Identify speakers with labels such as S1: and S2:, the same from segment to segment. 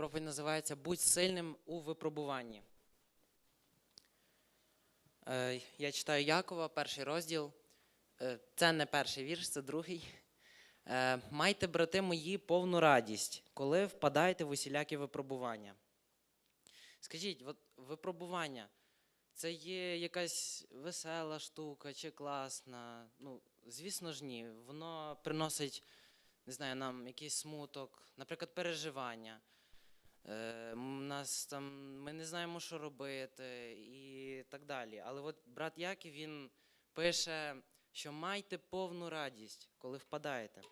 S1: Проповідь називається Будь сильним у випробуванні. Е, Я читаю Якова, перший розділ. Е, Це не перший вірш, це другий. Е, Майте, брати мої, повну радість, коли впадаєте в усілякі випробування. Скажіть, от випробування це є якась весела штука чи класна? Ну, звісно ж, ні. Воно приносить, не знаю, нам якийсь смуток, наприклад, переживання. Е, нас там, ми не знаємо, що робити і так далі. Але от брат Яків він пише, що майте повну радість, коли впадаєте.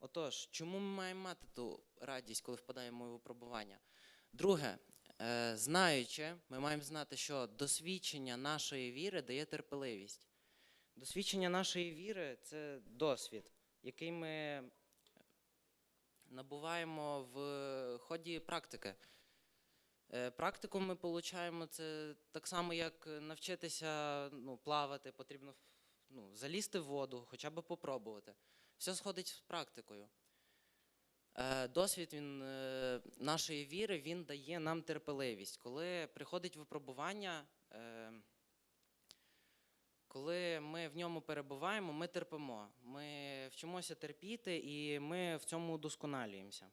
S1: Отож, чому ми маємо мати ту радість, коли впадаємо у випробування? Друге, е, знаючи, ми маємо знати, що досвідчення нашої віри дає терпеливість. Досвідчення нашої віри це досвід, який ми набуваємо в ході практики. Е, Практику ми отримуємо це так само, як навчитися ну, плавати, потрібно ну, залізти в воду, хоча б попробувати. Все сходить з практикою. Е, Досвід він, е, нашої віри він дає нам терпеливість. Коли приходить випробування, коли ми в ньому перебуваємо, ми терпимо. Ми вчимося терпіти і ми в цьому удосконалюємося.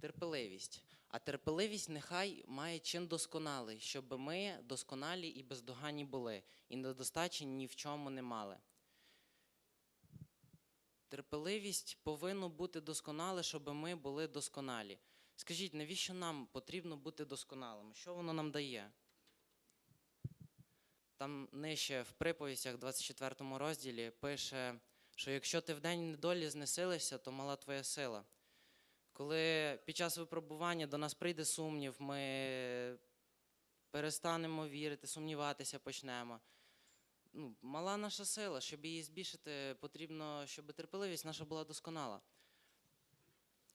S1: Терпеливість. А терпеливість нехай має чин досконалий, щоб ми досконалі і бездоганні були, і недостачі ні в чому не мали. Терпеливість повинна бути досконале, щоб ми були досконалі. Скажіть, навіщо нам потрібно бути досконалими? Що воно нам дає? Там нижче в приповістях, 24 розділі, пише, що якщо ти вдень недолі знесилишся, то мала твоя сила. Коли під час випробування до нас прийде сумнів, ми перестанемо вірити, сумніватися почнемо. Ну, мала наша сила, щоб її збільшити, потрібно, щоб терпеливість наша була досконала.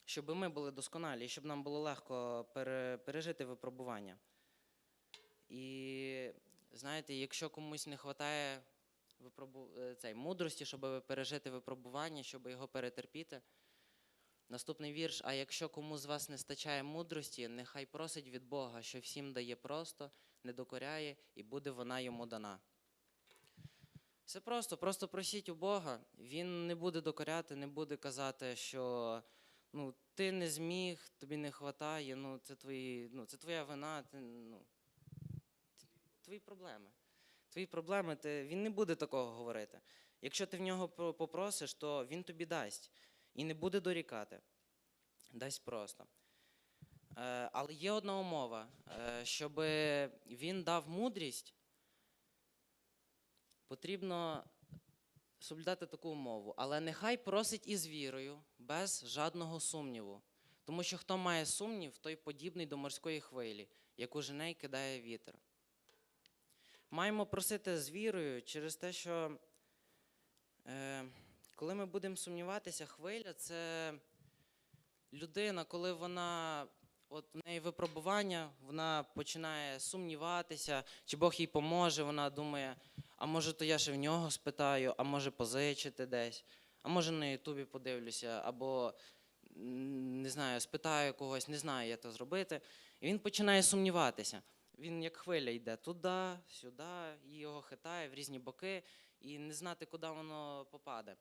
S1: Щоб ми були досконалі, щоб нам було легко пережити випробування. І знаєте, якщо комусь не вистачає випробу... е, цей, мудрості, щоб пережити випробування, щоб його перетерпіти. Наступний вірш. А якщо кому з вас не стачає мудрості, нехай просить від Бога, що всім дає просто, не докоряє, і буде вона йому дана. Все просто, просто просіть у Бога. Він не буде докоряти, не буде казати, що ну, ти не зміг, тобі не вистачає, ну, це, твої, ну, це твоя вина, ти, ну, твої проблеми. Твої проблеми, ти, він не буде такого говорити. Якщо ти в нього попросиш, то він тобі дасть і не буде дорікати. Дасть просто. Е, але є одна умова, е, щоб він дав мудрість, потрібно соблюдати таку умову. Але нехай просить із вірою, без жадного сумніву. Тому що хто має сумнів, той подібний до морської хвилі, яку жене й кидає вітер. Маємо просити з вірою через те, що е, коли ми будемо сумніватися, хвиля це людина, коли вона от в неї випробування, вона починає сумніватися, чи Бог їй поможе. Вона думає, а може, то я ще в нього спитаю, а може позичити десь, а може на Ютубі подивлюся, або не знаю, спитаю когось, не знаю, як це зробити. І він починає сумніватися. Він як хвиля йде туди, сюди, і його хитає в різні боки, і не знати, куди воно попаде.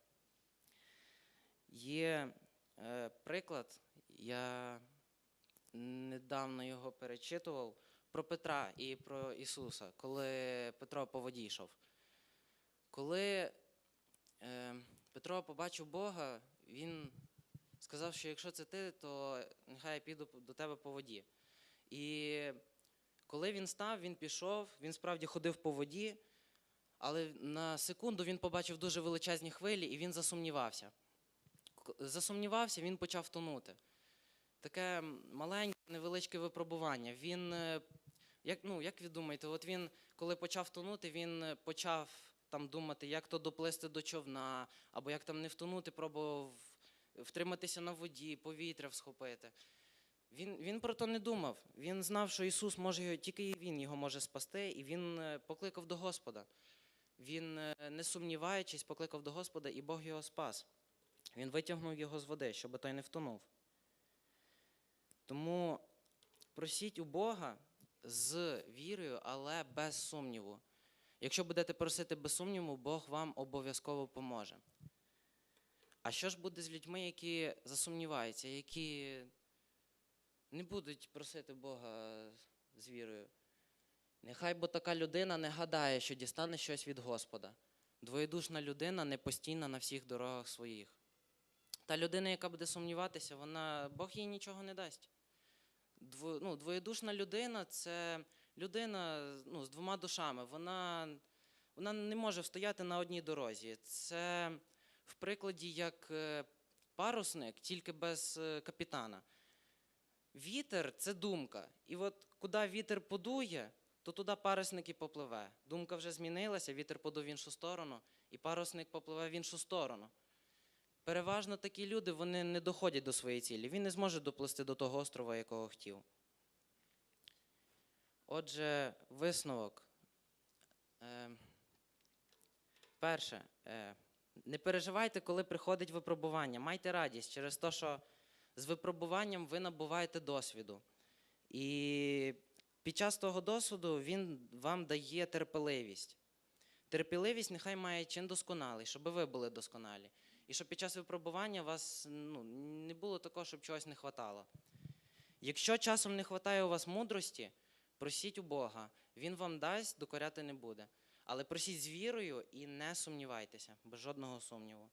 S1: Є е, приклад, я недавно його перечитував про Петра і про Ісуса, коли Петро по воді йшов. Коли е, Петро побачив Бога, він сказав, що якщо це ти, то нехай я піду до тебе по воді. І коли він став, він пішов, він справді ходив по воді, але на секунду він побачив дуже величезні хвилі і він засумнівався. Засумнівався, він почав тонути. Таке маленьке, невеличке випробування. Він, е, як, ну, як ви думаєте, от він, коли почав тонути, він почав там думати, як то доплисти до човна, або як там не втонути, пробував втриматися на воді, повітря схопити. Він, він про то не думав. Він знав, що Ісус може його, тільки Він його може спасти, і він е, покликав до Господа. Він, е, не сумніваючись, покликав до Господа, і Бог його спас. Він витягнув його з води, щоб той не втонув. Тому просіть у Бога з вірою, але без сумніву. Якщо будете просити без сумніву, Бог вам обов'язково поможе. А що ж буде з людьми, які засумніваються, які не будуть просити Бога з вірою? Нехай бо така людина не гадає, що дістане щось від Господа. Двоєдушна людина не постійна на всіх дорогах своїх. Та людина, яка буде сумніватися, вона, Бог їй нічого не дасть. Дво, ну, двоєдушна людина це людина ну, з двома душами. Вона, вона не може встояти на одній дорозі. Це в прикладі як е, парусник, тільки без е, капітана. Вітер це думка. І от куди вітер подує, то туди парусник і попливе. Думка вже змінилася, вітер подув в іншу сторону, і парусник попливе в іншу сторону. Переважно такі люди вони не доходять до своєї цілі. Він не зможе доплисти до того острова, якого хотів. Отже, висновок. Е, перше, е, не переживайте, коли приходить випробування. Майте радість через те, що з випробуванням ви набуваєте досвіду. І під час того досвіду він вам дає терпеливість. Терпеливість нехай має чин досконалий, щоб ви були досконалі. І щоб під час випробування у вас ну, не було такого, щоб чогось не хватало. Якщо часом не вистачає у вас мудрості, просіть у Бога, Він вам дасть, докоряти не буде. Але просіть з вірою і не сумнівайтеся, без жодного сумніву.